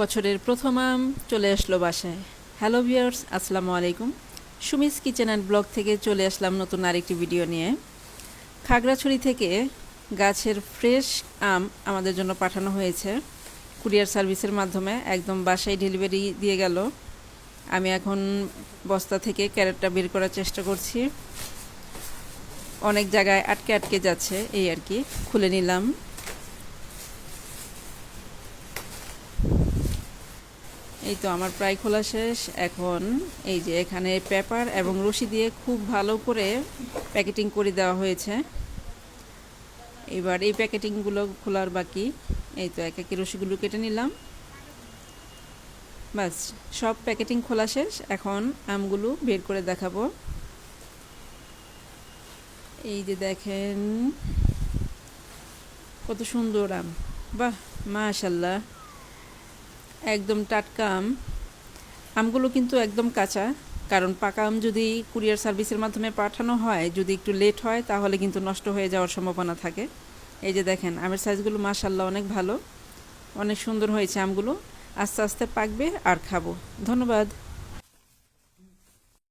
বছরের প্রথম আম চলে আসলো বাসায়। হ্যালো ভিউয়ার্স আসসালামু আলাইকুম। সুমিস কিচেন অ্যান্ড ব্লগ থেকে চলে আসলাম নতুন আরেকটি ভিডিও নিয়ে। খাগড়াছড়ি থেকে গাছের ফ্রেশ আম আমাদের জন্য পাঠানো হয়েছে। কুরিয়ার সার্ভিসের মাধ্যমে একদম বাসায় ডেলিভারি দিয়ে গেল। আমি এখন বস্তা থেকে ক্যারেটটা বের করার চেষ্টা করছি। অনেক জায়গায় আটকে আটকে যাচ্ছে, এই আর কি। খুলে নিলাম। এই তো আমার প্রায় খোলা শেষ। এখন এই যে এখানে পেপার এবং রশি দিয়ে খুব ভালো করে প্যাকেটিং করে দেওয়া হয়েছে। এবার এই প্যাকেটিংগুলো খোলার বাকি। এই তো এক একে রশিগুলো কেটে নিলাম। বাস, সব প্যাকেটিং খোলা শেষ। এখন আমগুলো বের করে দেখাবো। এই যে দেখেন, কত সুন্দর আম। বাহ, মাশাল্লাহ। একদম টাটকা আম। আমগুলো কিন্তু একদম কাঁচা, কারণ পাকা আম যদি কুরিয়ার সার্ভিসের মাধ্যমে পাঠানো হয়, যদি একটু লেট হয়, তাহলে কিন্তু নষ্ট হয়ে যাওয়ার সম্ভাবনা থাকে। এই যে দেখেন, আমের সাইজগুলো মাশাল্লাহ অনেক ভালো। অনেক সুন্দর হয়েছে আমগুলো। আস্তে আস্তে পাকবে আর খাব। ধন্যবাদ।